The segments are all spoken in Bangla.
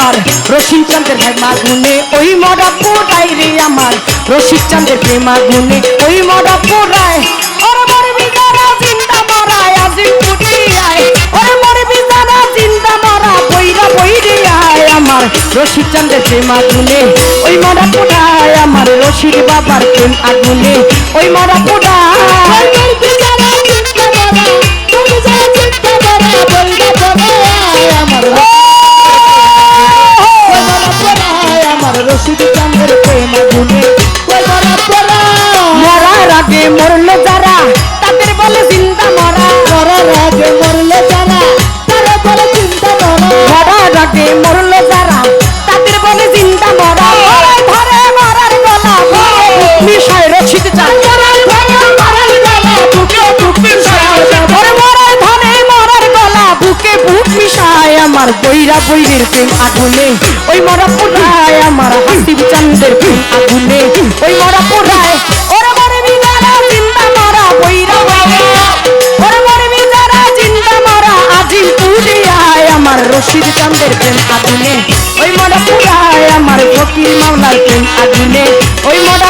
আমার। রশিদ চাঁদের প্রেমা গুনে ওই মরা পুরাই রে আমার। রশিদ চাঁদের প্রেমা গুনে ওই মরা পুরাই ওরে মরবি যারা জিন্দা রশিদ চাঁদের প্রেমা গুনে ওই মরা পুরাই আমার। রশিদ বাবার প্রেম আগুনে, ওই মরা পুরাই মরলো যারা তাদের বলে জিন্দা মরা। মরার আগে মরলে যারা তারা বলে চিন্তা করো মরার আগে মরলো যারা তাদের বলে জিন্দা মরা। ধরে মরার গলা বুকে বুক মিশায় আমার বইরা বইরের প্রেম আগুনে। ওই মরা পুরায় আমার হাসিব চান্দের প্রেম আগুনে। ওই মরা রশিদ চান্দের প্রেম আগুনে। ওই মরা পুরায় আমার ফকির মামলার প্রেম আগুনে। ওই মরা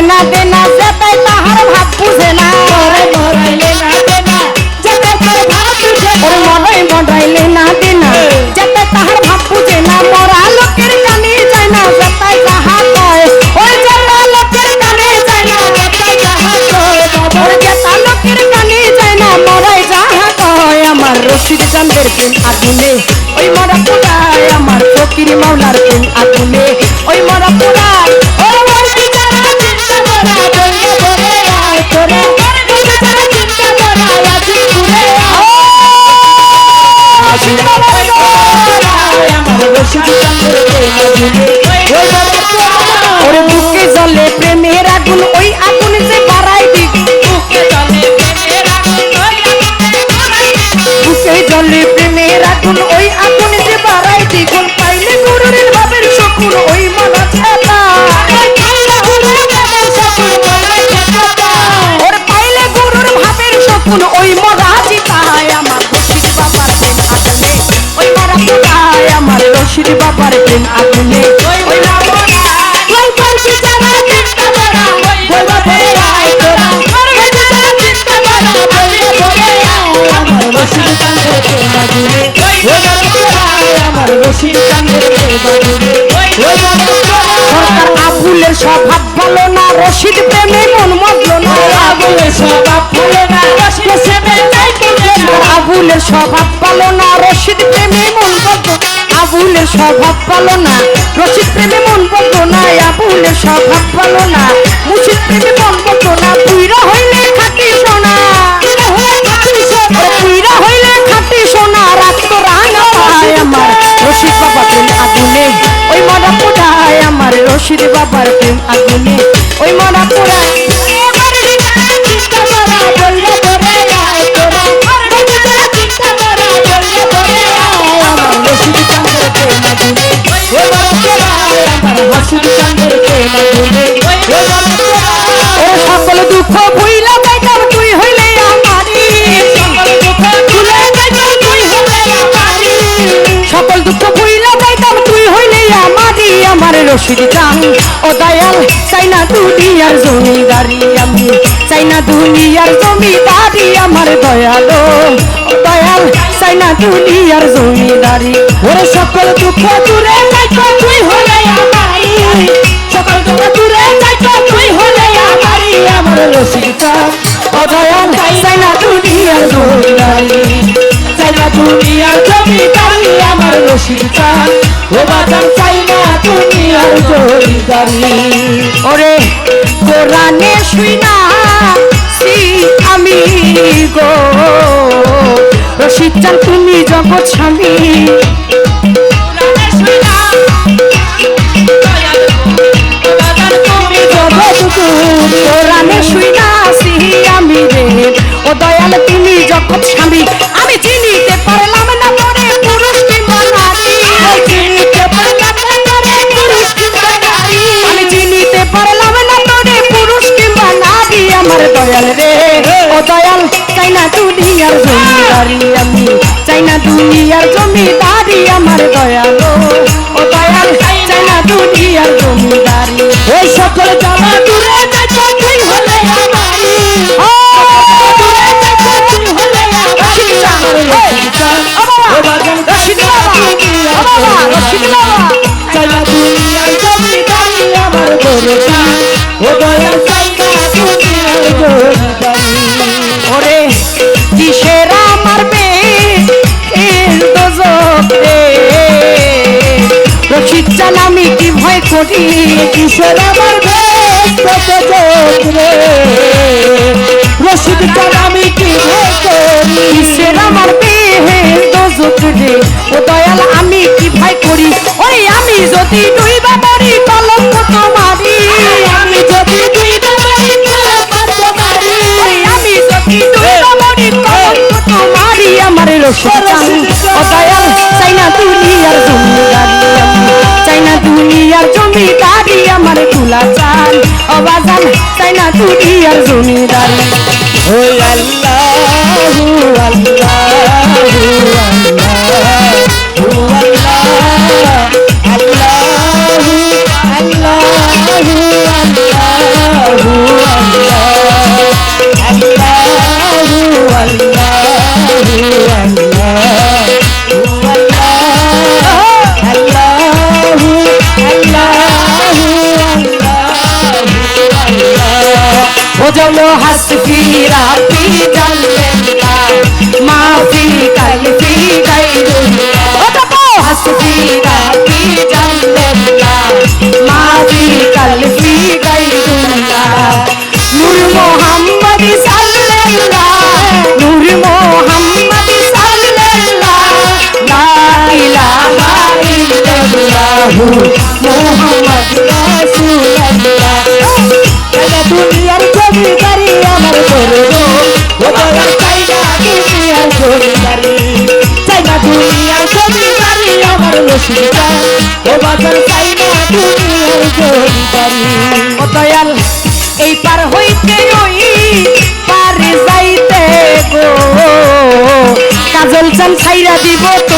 রশিদ চান্দের প্রেম স্বভাব ভালো না রশিদ প্রেমে মন মজলো না। আবুলের স্বভাব ভালো না। রশিদ প্রেমে মন বলতো আবুলের স্বভাব ভালো না রশিদ প্রেমে মন বলতো না। আবুলের স্বভাব ভালো না মুর্শিদ প্রেমে মন বলতো না। পুইরা হইলে খাটি সোনা। হইলে খাটি সোনা। রাত তো রাঙা আমার। রশিদ বাবা রশিদ বাবার প্রেম আগুনে। ওই মরা পোড়ায় রশিদ চান ও দয়াল চাই না দুনিয়ার জমিদারি আমি। চাই না দুনিয়ার জমিদারি আমার দয়ালো। ও দয়াল চাই না দুনিয়ার জমিদারি। ওরে সকল দুঃখ দূরে যাইতো তুই হলে আমারি। সকল দুঃখ দূরে যাইতো তুই হলে আমারি। আমার রসিক চান অদয়াল চাই না দুনিয়ার জমিদারি। চাই না দুনিয়ার রসিক চান ও চাই না দুনিয়ার জমিদারি ওরে, কোরআনে শুই আমি গো। রশিদ চান তুমি জগৎ স্বামী। চাই না দুনিয়ার জমিদারি আমি চাই না দুনিয়ার জমিদারি আমার দয়াল। ও দয়াল চাই না দুনিয়ার জমিদারি। ওই সকল জ্বালা দূরে হলে আমারি। দূরে হলে আমারি। ও। চাই না দুনিয়ার জমিদারি আমার দয়াল চাই না দুনিয়ার জমিদারি। কোটি কিশোর আমার ভেস্ত চোখ আর জমিদার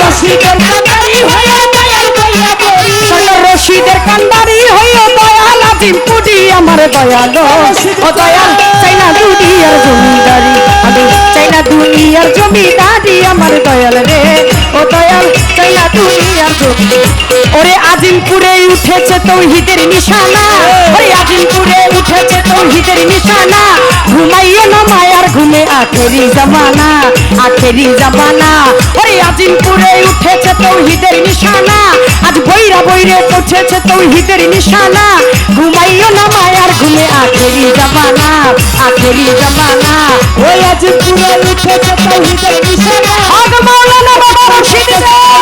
রসিদের কান্দারি হয়ে দয়াল পড়ি সরকার রশিদের কান্দারি হইয়া দয়াল আজিম পুডি আমার দয়াল। ও দয়াল, চাই না দুনিয়ার জমিদারি। আমি চাই না দুনিয়ার জমিদারি, আমার দয়াল রে। না দুনিয়ার জমি ওরে আজিমপুরে উঠেছে তৌহিদের নিশানা। ওরে আজিমপুরে উঠেছে তৌহিদের নিশানা। ঘুমাইয়ে না মায়ার ঘুমে, আখেরি জামানা আখেরি জামানা। ওরে আজিমপুরে উঠেছে তৌহিদের নিশানা। আজ বইরা বইরে উঠেছে তৌহিদের নিশানা। ঘুমাইও না মায়ার ঘুমে, আখেরি জামানা আখেরি জামানা। ওই আজ পুরো উঠেছে তৌহিদের নিশানা। আগ মাওলানা বাবা রশিদ।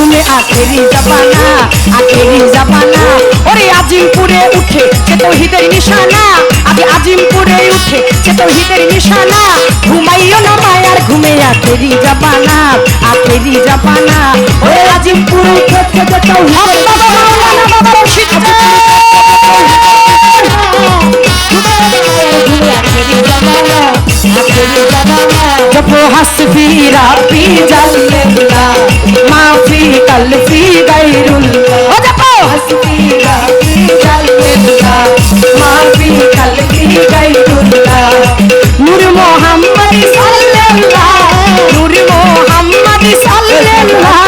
ঝুমে আখেরি জাপানা আখেরি জাপানা ওরে আজিমপুরে উঠে সে তো হৃদয় নিশানা আমি আজিমপুরে উঠে সে তো হৃদয় নিশানা। ঘুমাইও না মায়ার ঘুমে আখেরি জাপানা আখেরি জাপানা ওরে আজিমপুরে উঠে সে তো جب ہنس بھی কালসি গাইরুল ও দেখো হাসবি রাবি জাল্লাল্লা মারবি কালসি গাইরুল্লা নূর মোহাম্মদ সাল্লাল্লাহ। নূর মোহাম্মদ সাল্লাল্লাহ।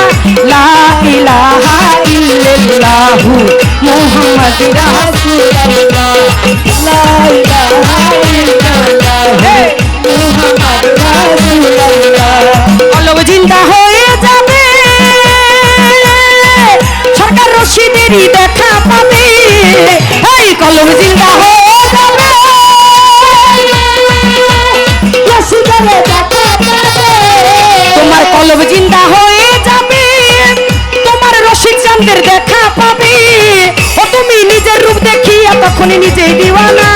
লা ইলাহা ইল্লাল্লাহু। মুহাম্মদ রাসূলুল্লাহ। লা তোমার কলব জিন্দা হয়ে যাবে। তোমার রশিদ চান্দের দেখা পাবে। ও তুমি নিজের রূপ দেখিয়া তখন নিজেই দিওয়ানা।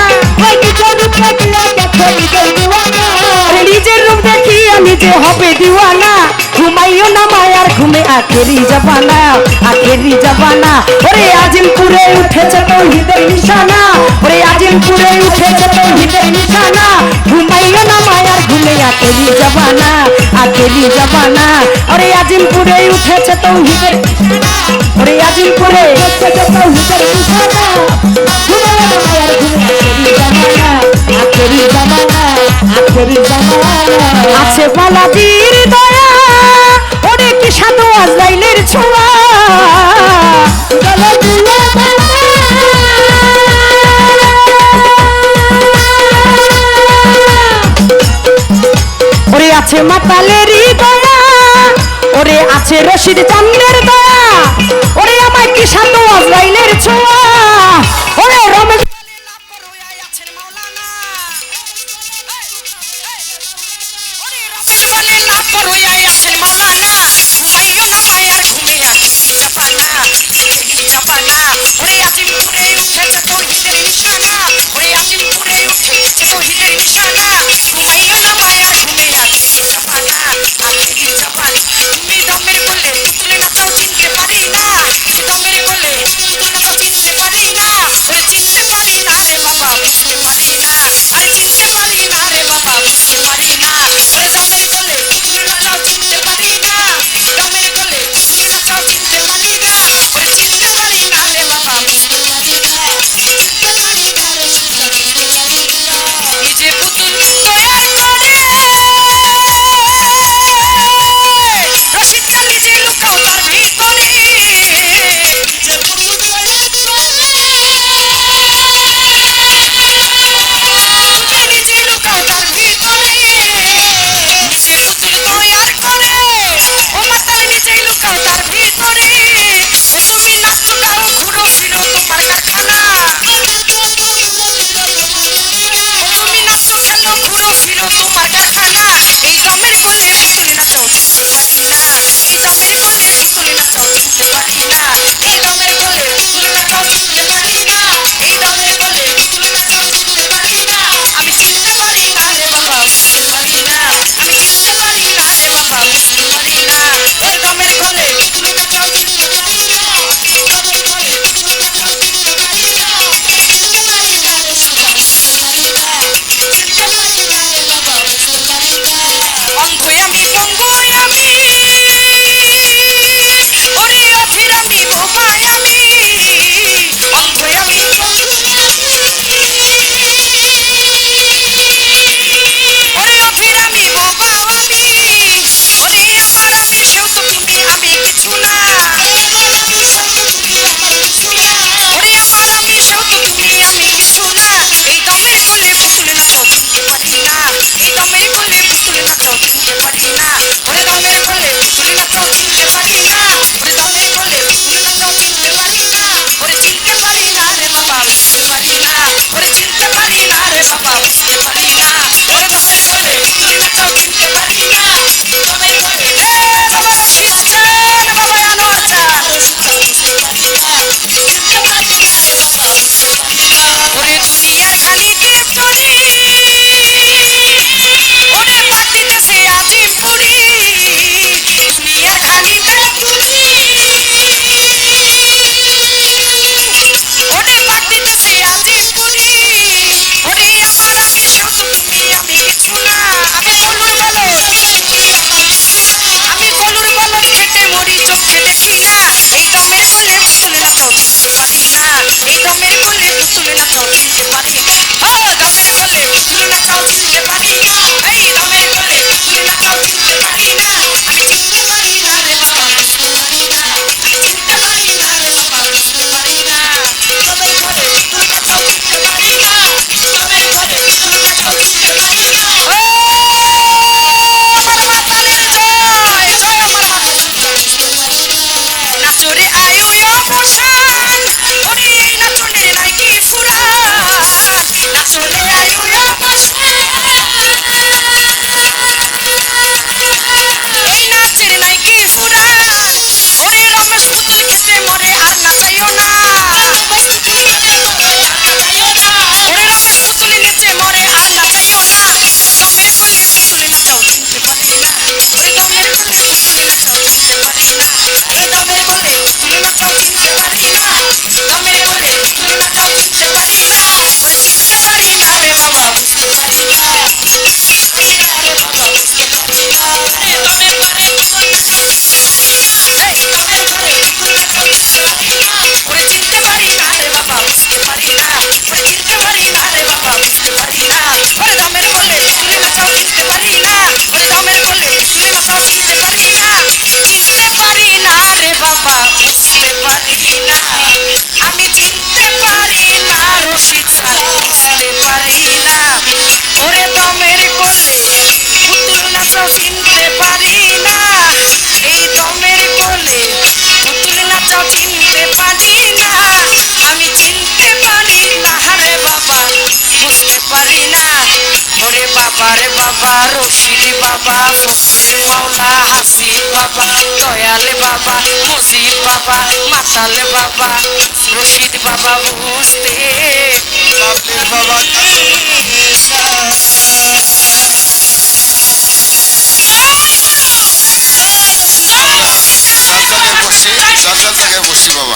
নিজের রূপ দেখিয়া নিজে হবে দিওয়ানা। ঘুমাইও না ঘুমে আখেরি জাবানা আখেরি জাবানা। ওরে আজিমপুরে উঠেছে তৌহিদের নিশানা। ওরে আজিমপুরে উঠেছে তৌহিদের নিশানা। ঘুমাইও না মায়ার ঘুমে আখেরি জাবানা আখেরি জাবানা। ওরে আজিমপুরে উঠেছে তৌহিদের নিশানা। ওরে আজিমপুরে উঠেছে তৌহিদের নিশানা। ঘুমাইও না আছে কি সাধু আজরাইলের ছোঁয়া। ওরে আছে মাতালেরই দয়া ওরে আছে রশিদ চান্দের Peace মাওলা হাসিব বাবা দয়ালে বাবা মজিদ বাবা মাতালে বাবা রশিদ বাবা বুঝতে বাবা চল জায়গায় বসছি চল চল জায়গায় বসছি বাবা